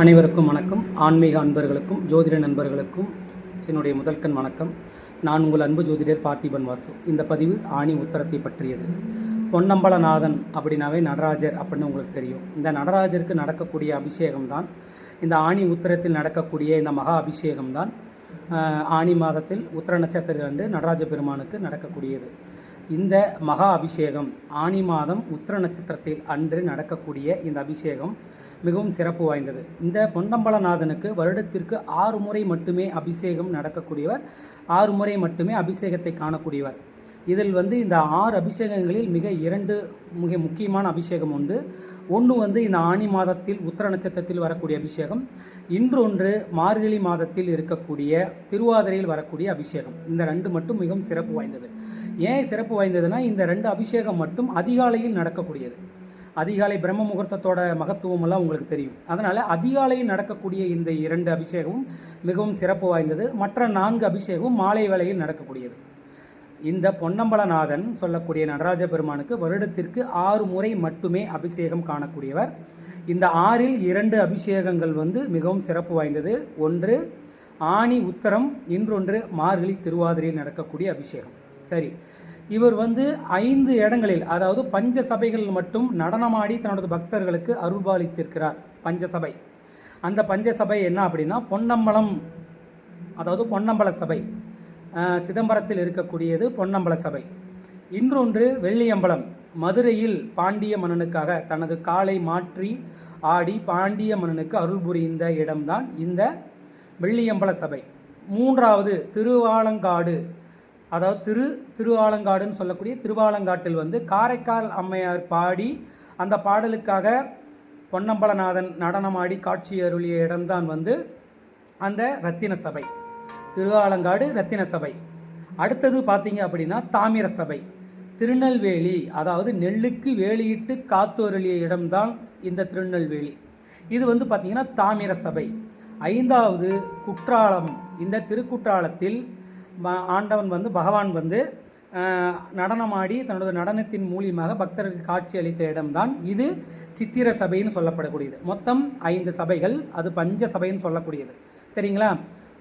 அனைவருக்கும் வணக்கம். ஆன்மீக அன்பர்களுக்கும் ஜோதிட நண்பர்களுக்கும் என்னுடைய முதல்கண் வணக்கம். நான் உங்கள் அன்பு ஜோதிடர் பார்த்திபன் வாசு இந்த பதிவு ஆணி உத்தரத்தை பற்றியது. பொன்னம்பலநாதன் அப்படின்னாவே நடராஜர் அப்படின்னு உங்களுக்கு தெரியும். இந்த நடராஜருக்கு நடக்கக்கூடிய அபிஷேகம் தான் இந்த ஆணி உத்தரத்தில் நடக்கக்கூடிய இந்த மகா அபிஷேகம் தான் ஆணி ஆனி மாதத்தில் உத்தர நட்சத்திரத்திலிருந்து அன்று நடராஜ பெருமானுக்கு நடக்கக்கூடியது. இந்த மகா அபிஷேகம் ஆனி மாதம் உத்தர நட்சத்திரத்தில் அன்று நடக்கக்கூடிய இந்த அபிஷேகம் மிகவும் சிறப்பு வாய்ந்தது. இந்த பொன்னம்பலநாதனுக்கு வருடத்திற்கு ஆறு முறை மட்டுமே அபிஷேகம் நடக்கக்கூடியவர். ஆறு முறை மட்டுமே அபிஷேகத்தை காணக்கூடியவர். இதில் வந்து இந்த ஆறு அபிஷேகங்களில் மிக இரண்டு மிக முக்கியமான அபிஷேகம் உண்டு. ஒன்று வந்து இந்த ஆணி மாதத்தில் உத்தர நட்சத்திரத்தில் வரக்கூடிய அபிஷேகம். இன்றொன்று மார்கழி மாதத்தில் இருக்கக்கூடிய திருவாதிரையில் வரக்கூடிய அபிஷேகம். இந்த ரெண்டு மட்டும் மிகவும் சிறப்பு வாய்ந்தது. ஏன் சிறப்பு வாய்ந்ததுன்னா இந்த ரெண்டு அபிஷேகம் மட்டும் அதிகாலையில் நடக்கக்கூடியது. அதிகாலை பிரம்ம முகூர்த்தத்தோட மகத்துவம் எல்லாம் உங்களுக்கு தெரியும். அதனால் அதிகாலையில் நடக்கக்கூடிய இந்த இரண்டு அபிஷேகமும் மிகவும் சிறப்பு வாய்ந்தது. மற்ற நான்கு அபிஷேகமும் மாலை வேளையில் நடக்கக்கூடியது. இந்த பொன்னம்பலநாதன் சொல்லக்கூடிய நடராஜ பெருமானுக்கு வருடத்திற்கு ஆறு முறை மட்டுமே அபிஷேகம் காணக்கூடியவர். இந்த ஆறில் இரண்டு அபிஷேகங்கள் வந்து மிகவும் சிறப்பு வாய்ந்தது. ஒன்று ஆணி உத்தரம் இன்னொன்று மார்கழி திருவாதிரையில் நடக்கக்கூடிய அபிஷேகம். சரி இவர் வந்து ஐந்து இடங்களில் அதாவது பஞ்ச சபைகளில் மட்டும் நடனமாடி தன்னோட பக்தர்களுக்கு அருள்பாலித்திருக்கிறார். பஞ்சசபை. அந்த பஞ்சசபை என்ன அப்படின்னா பொன்னம்பலம் அதாவது பொன்னம்பல சபை. சிதம்பரத்தில் இருக்கக்கூடியது பொன்னம்பல சபை. இன்னொன்று வெள்ளியம்பலம். மதுரையில் பாண்டிய மன்னனுக்காக தனது காலை மாற்றி ஆடி பாண்டிய மன்னனுக்கு அருள் புரிந்த இடம்தான் இந்த வெள்ளியம்பல சபை. மூன்றாவது திருவாலங்காடு. அதாவது திரு திருவாலங்காடுன்னு சொல்லக்கூடிய திருவாலங்காட்டில் வந்து காரைக்கால் அம்மையார் பாடி அந்த பாடலுக்காக பொன்னம்பலநாதன் நடனமாடி காட்சி அருளிய இடம்தான் வந்து அந்த ரத்தின சபை. திருவாலங்காடு ரத்தின சபை. அடுத்தது பார்த்தீங்க அப்படின்னா தாமிர சபை. திருநெல்வேலி அதாவது நெல்லுக்கு வேலியிட்டு காத்தோருளிய இடம்தான் இந்த திருநெல்வேலி. இது வந்து பார்த்தீங்கன்னா தாமிர சபை. ஐந்தாவது குற்றாலம் இந்த திருக்குற்றாலத்தில் ஆண்டவன் வந்து பகவான் வந்து நடனமாடி தனது நடனத்தின் மூலியமாக பக்தருக்கு காட்சி அளித்த இடம்தான் இது சித்திர சபைன்னு சொல்லப்படக்கூடியது. மொத்தம் ஐந்து சபைகள் அது பஞ்ச சபைன்னு சொல்லக்கூடியது. சரிங்களா?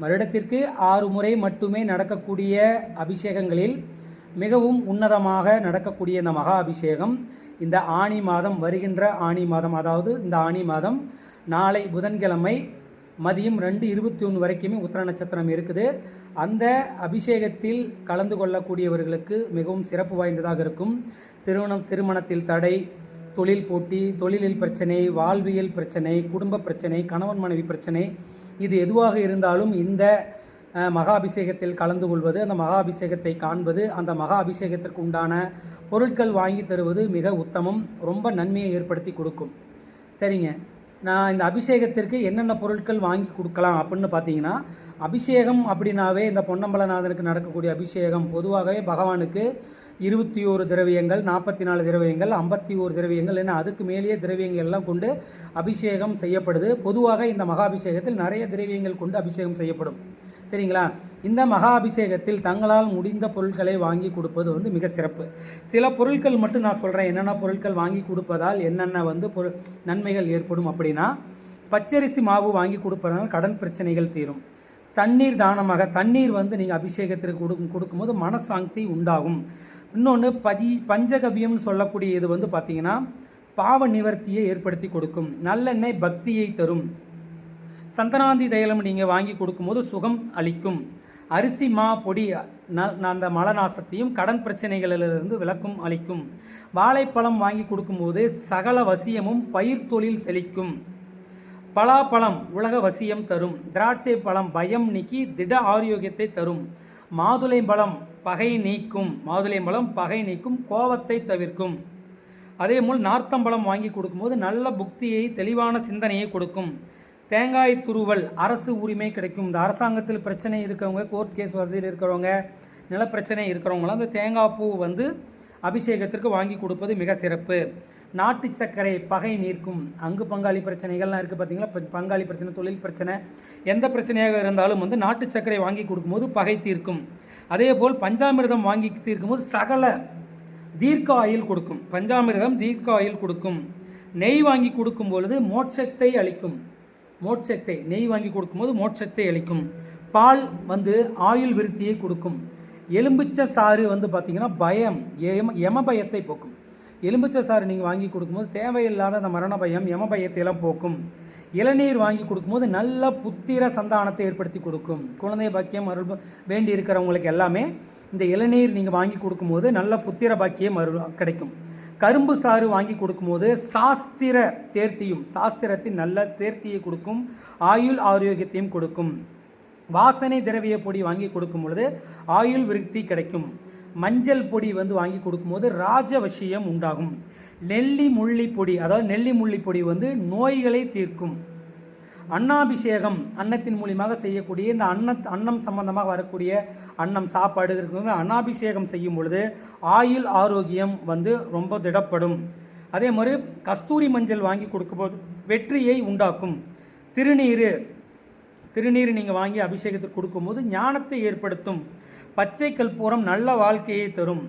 வருடத்திற்கு ஆறு முறை மட்டுமே நடக்கக்கூடிய அபிஷேகங்களில் மிகவும் உன்னதமாக நடக்கக்கூடிய இந்த மகா அபிஷேகம். இந்த ஆனி மாதம் வருகின்ற ஆனி மாதம் அதாவது இந்த ஆனி மாதம் நாளை புதன்கிழமை மதியம் ரெண்டு இருபத்தி ஒன்று வரைக்குமே உத்திர நட்சத்திரம் இருக்குது. அந்த அபிஷேகத்தில் கலந்து கொள்ளக்கூடியவர்களுக்கு மிகவும் சிறப்பு வாய்ந்ததாக இருக்கும். திருமணம் திருமணத்தில் தடை தொழில் போட்டி தொழிலில் பிரச்சனை வாழ்வியல் பிரச்சனை குடும்ப பிரச்சனை கணவன் மனைவி பிரச்சனை இது எதுவாக இருந்தாலும் இந்த மகா அபிஷேகத்தில் கலந்து கொள்வது அந்த மகா அபிஷேகத்தை காண்பது அந்த மகா அபிஷேகத்திற்கு உண்டான பொருட்கள் வாங்கி தருவது மிக உத்தமம் ரொம்ப நன்மையை ஏற்படுத்தி கொடுக்கும். சரிங்க. நான் இந்த அபிஷேகத்திற்கு என்னென்ன பொருட்கள் வாங்கி கொடுக்கலாம் அப்படின்னு பார்த்தீங்கன்னா அபிஷேகம் அப்படின்னாவே இந்த பொன்னம்பலநாதனுக்கு நடக்கக்கூடிய அபிஷேகம். பொதுவாகவே பகவானுக்கு இருபத்தி ஓரு திரவியங்கள் நாற்பத்தி நாலு திரவியங்கள் ஐம்பத்தி ஓரு திரவியங்கள் என அதுக்கு மேலேயே திரவியங்கள் எல்லாம் கொண்டு அபிஷேகம் செய்யப்படுது. பொதுவாக இந்த மகாபிஷேகத்தில் நிறைய திரவியங்கள் கொண்டு அபிஷேகம் செய்யப்படும். சரிங்களா? இந்த மகா அபிஷேகத்தில் தங்களால் முடிந்த பொருட்களை வாங்கி கொடுப்பது வந்து மிக சிறப்பு. சில பொருட்கள் மட்டும் நான் சொல்கிறேன் என்னென்ன பொருட்கள் வாங்கி கொடுப்பதால் என்னென்ன வந்து பொரு நன்மைகள் ஏற்படும் அப்படின்னா பச்சரிசி மாவு வாங்கி கொடுப்பதனால் கடன் பிரச்சனைகள் தீரும். தண்ணீர் தானமாக தண்ணீர் வந்து நீங்கள் அபிஷேகத்திற்கு கொடுக்கும் கொடுக்கும்போது மனசாந்தி உண்டாகும். இன்னொன்று பதி பஞ்சகவியம்னு சொல்லக்கூடிய இது வந்து பார்த்திங்கன்னா பாவ நிவர்த்தியை ஏற்படுத்தி கொடுக்கும். நல்லெண்ணெய் பக்தியை தரும். சந்தனாந்தி தைலம் நீங்கள் வாங்கி கொடுக்கும்போது சுகம் அளிக்கும். அரிசி மா பொடி ந- அந்த மலநாசத்தையும் கடன் பிரச்சனைகளிலிருந்து விளக்கும் அளிக்கும். வாழைப்பழம் வாங்கி கொடுக்கும்போது சகல வசியமும் பயிர் தொழில் செழிக்கும். பலாப்பழம் உலக வசியம் தரும். திராட்சை பழம் பயம் நீக்கி திட ஆரோக்கியத்தை தரும். மாதுளை பழம் பகை நீக்கும். மாதுளை பழம் பகை நீக்கும் கோபத்தை தவிர்க்கும். அதே போல் நார்த்தம்பழம் வாங்கி கொடுக்கும்போது நல்ல புக்தியை தெளிவான சிந்தனையை கொடுக்கும். தேங்காய் துருவல் அரசு உரிமை கிடைக்கும். இந்த அரசாங்கத்தில் பிரச்சனை இருக்கவங்க கோர்ட் கேஸ் வசதியில் இருக்கிறவங்க நிலப்பிரச்சனை இருக்கிறவங்களாம் அந்த தேங்காய் பூ வந்து அபிஷேகத்திற்கு வாங்கி கொடுப்பது மிக சிறப்பு. நாட்டு சர்க்கரை பகை நீர்க்கும். அங்கு பங்காளி பிரச்சனைகள்லாம் இருக்குது பார்த்தீங்களா பங்காளி பிரச்சனை தொழில் பிரச்சனை எந்த பிரச்சனையாக இருந்தாலும் வந்து நாட்டு சர்க்கரை வாங்கி கொடுக்கும்போது பகை தீர்க்கும். அதே போல் பஞ்சாமிர்தம் வாங்கி தீர்க்கும்போது சகல தீர்க்க ஆயில் கொடுக்கும். பஞ்சாமிர்தம் தீர்க்க ஆயில் கொடுக்கும். நெய் வாங்கி கொடுக்கும் பொழுது மோட்சத்தை அளிக்கும். மோட்சத்தை நெய் வாங்கி கொடுக்கும்போது மோட்சத்தை அளிக்கும். பால் வந்து ஆயுள் விருத்தியை கொடுக்கும். எலும்பிச்சை சாறு வந்து பார்த்திங்கன்னா பயம் எம யம பயத்தை போக்கும். எலும்பிச்சை சாறு நீங்கள் வாங்கி கொடுக்கும்போது தேவையில்லாத அந்த மரண பயம் எம பயத்தையெல்லாம் போக்கும். இளநீர் வாங்கி கொடுக்கும்போது நல்ல புத்திர சந்தானத்தை ஏற்படுத்தி கொடுக்கும். குழந்தை பாக்கியம் அருள் வேண்டி இருக்கிறவங்களுக்கு எல்லாமே இந்த இளநீர் நீங்கள் வாங்கி கொடுக்கும்போது நல்ல புத்திர பாக்கியம் அருள் கிடைக்கும். கரும்பு சாறு வாங்கி கொடுக்கும்போது சாஸ்திர தேர்த்தியும் சாஸ்திரத்தின் நல்ல தேர்த்தியை கொடுக்கும் ஆயுள் ஆரோக்கியத்தையும் கொடுக்கும். வாசனை திரவிய பொடி வாங்கி கொடுக்கும் பொழுது ஆயுள் விருத்தி கிடைக்கும். மஞ்சள் பொடி வந்து வாங்கி கொடுக்கும்போது ராஜவசியம் உண்டாகும். நெல்லி முள்ளி பொடி அதாவது நெல்லி முள்ளி பொடி வந்து நோய்களை தீர்க்கும். அன்னாபிஷேகம் அன்னத்தின் மூலியமாக செய்யக்கூடிய இந்த அன்ன அன்னம் சம்பந்தமாக வரக்கூடிய அன்னம் சாப்பாடு இருக்கிறது. வந்து அன்னாபிஷேகம் செய்யும் பொழுது ஆயுள் ஆரோக்கியம் வந்து ரொம்ப திடப்படும். அதே மாதிரி கஸ்தூரி மஞ்சள் வாங்கி கொடுக்கும்போது வெற்றியை உண்டாக்கும். திருநீர் திருநீர் நீங்கள் வாங்கி அபிஷேகத்துக்கு கொடுக்கும்போது ஞானத்தை ஏற்படுத்தும். பச்சை கற்பூரம் நல்ல வாழ்க்கையை தரும்.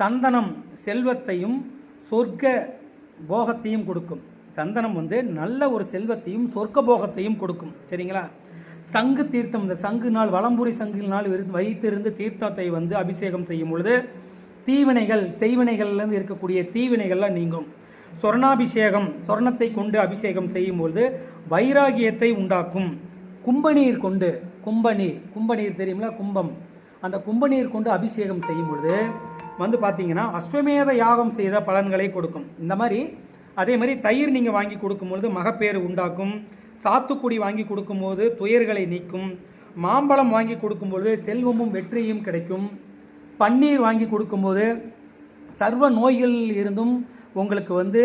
சந்தனம் செல்வத்தையும் சொர்க்க போகத்தையும் கொடுக்கும். சந்தனம் வந்து நல்ல ஒரு செல்வத்தையும் சொர்க்க போகத்தையும் கொடுக்கும். சரிங்களா? சங்கு தீர்த்தம் இந்த சங்கு நாள் வளம்புரி சங்கு நாள் வைத்திருந்து தீர்த்தத்தை வந்து அபிஷேகம் செய்யும் பொழுது தீவினைகள் செய்வினைகள்லேருந்து இருக்கக்கூடிய தீவினைகள்லாம் நீங்கும். சொர்ணாபிஷேகம் சொர்ணத்தை கொண்டு அபிஷேகம் செய்யும் பொழுது வைராகியத்தை உண்டாக்கும். கும்பநீர் கொண்டு கும்பநீர் கும்பநீர் தெரியுங்களா கும்பம். அந்த கும்பநீர் கொண்டு அபிஷேகம் செய்யும் பொழுது வந்து பார்த்தீங்கன்னா அஸ்வமேத யாகம் செய்த பலன்களை கொடுக்கும். இந்த மாதிரி அதே மாதிரி தயிர் நீங்கள் வாங்கி கொடுக்கும்பொழுது மகப்பேறு உண்டாக்கும். சாத்துக்குடி வாங்கி கொடுக்கும்போது துயர்களை நீக்கும். மாம்பழம் வாங்கி கொடுக்கும்பொழுது செல்வமும் வெற்றியும் கிடைக்கும். பன்னீர் வாங்கி கொடுக்கும்போது சர்வ நோய்களில் இருந்தும் உங்களுக்கு வந்து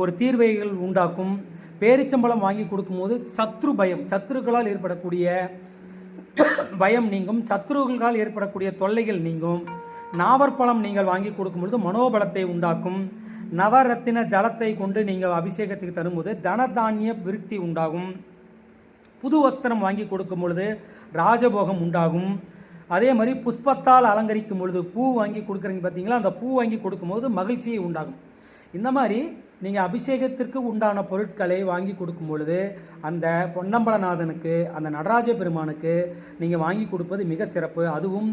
ஒரு தீர்வைகள் உண்டாக்கும். பேரிச்சம்பழம் வாங்கி கொடுக்கும்போது சத்ரு பயம் சத்ருக்களால் ஏற்படக்கூடிய பயம் நீங்கும். சத்ருக்களால் ஏற்படக்கூடிய தொல்லைகள் நீங்கும். நாவற்பழம் நீங்கள் வாங்கி கொடுக்கும்பொழுது மனோபலத்தை உண்டாக்கும். நவரத்தின ஜலத்தை கொண்டு நீங்கள் அபிஷேகத்துக்கு தரும்போது தனதானிய விருத்தி உண்டாகும். புது வஸ்திரம் வாங்கி கொடுக்கும் பொழுது ராஜபோகம் உண்டாகும். அதே மாதிரி புஷ்பத்தால் அலங்கரிக்கும் பொழுது பூ வாங்கி கொடுக்குறீங்க பார்த்தீங்களா? அந்த பூ வாங்கி கொடுக்கும்போது மகிழ்ச்சியை உண்டாகும். இந்த மாதிரி நீங்கள் அபிஷேகத்திற்கு உண்டான பொருட்களை வாங்கி கொடுக்கும் பொழுது அந்த பொன்னம்பலநாதனுக்கு அந்த நடராஜ பெருமானுக்கு நீங்கள் வாங்கி கொடுப்பது மிக சிறப்பு. அதுவும்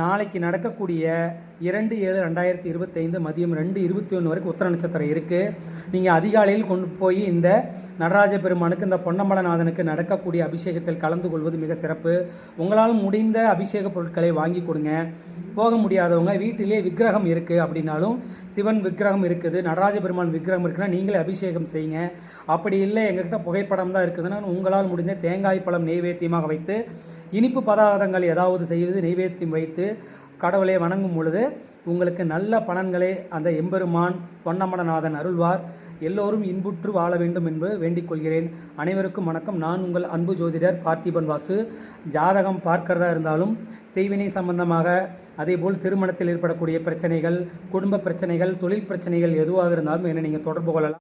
நாளைக்கு நடக்கக்கூடிய இரண்டு ஏழு ரெண்டாயிரத்தி இருபத்தைந்து மதியம் ரெண்டு இருபத்தி ஒன்று வரைக்கும் உத்தர நட்சத்திரம் இருக்குது நீங்கள் அதிகாலையில் கொண்டு போய் இந்த நடராஜ பெருமானுக்கு இந்த பொன்னம்பலநாதனுக்கு நடக்கக்கூடிய அபிஷேகத்தில் கலந்து கொள்வது மிக சிறப்பு. உங்களால் முடிந்த அபிஷேக பொருட்களை வாங்கி கொடுங்க. போக முடியாதவங்க வீட்டிலே விக்கிரகம் இருக்குது அப்படின்னாலும் சிவன் விக்கிரகம் இருக்குது நடராஜ பெருமான் விக்கிரகம் இருக்குன்னா நீங்களே அபிஷேகம் செய்யுங்க. அப்படி இல்லை எங்ககிட்ட புகைப்படம் தான் இருக்குதுன்னா உங்களால் முடிந்த தேங்காய் பழம் நெய்வேத்தியமாக வைத்து இனிப்பு பதார்த்தங்கள் ஏதாவது செய்வது நெய்வேத்தியம் வைத்து கடவுளை வணங்கும் பொழுது உங்களுக்கு நல்ல பலன்களை அந்த எம்பெருமான் பொன்னமடநாதன் அருள்வார். எல்லோரும் இன்புற்று வாழ வேண்டும் என்று வேண்டிக் கொள்கிறேன். அனைவருக்கும் வணக்கம். நான் உங்கள் அன்பு ஜோதிடர் பார்த்திபன் வாசு. ஜாதகம் பார்க்கிறதா இருந்தாலும் செய்வினை சம்பந்தமாக அதேபோல் திருமணத்தில் ஏற்படக்கூடிய பிரச்சனைகள் குடும்ப பிரச்சனைகள் தொழில் பிரச்சனைகள் எதுவாக இருந்தாலும் என்னை நீங்கள் தொடர்பு கொள்ளலாம்.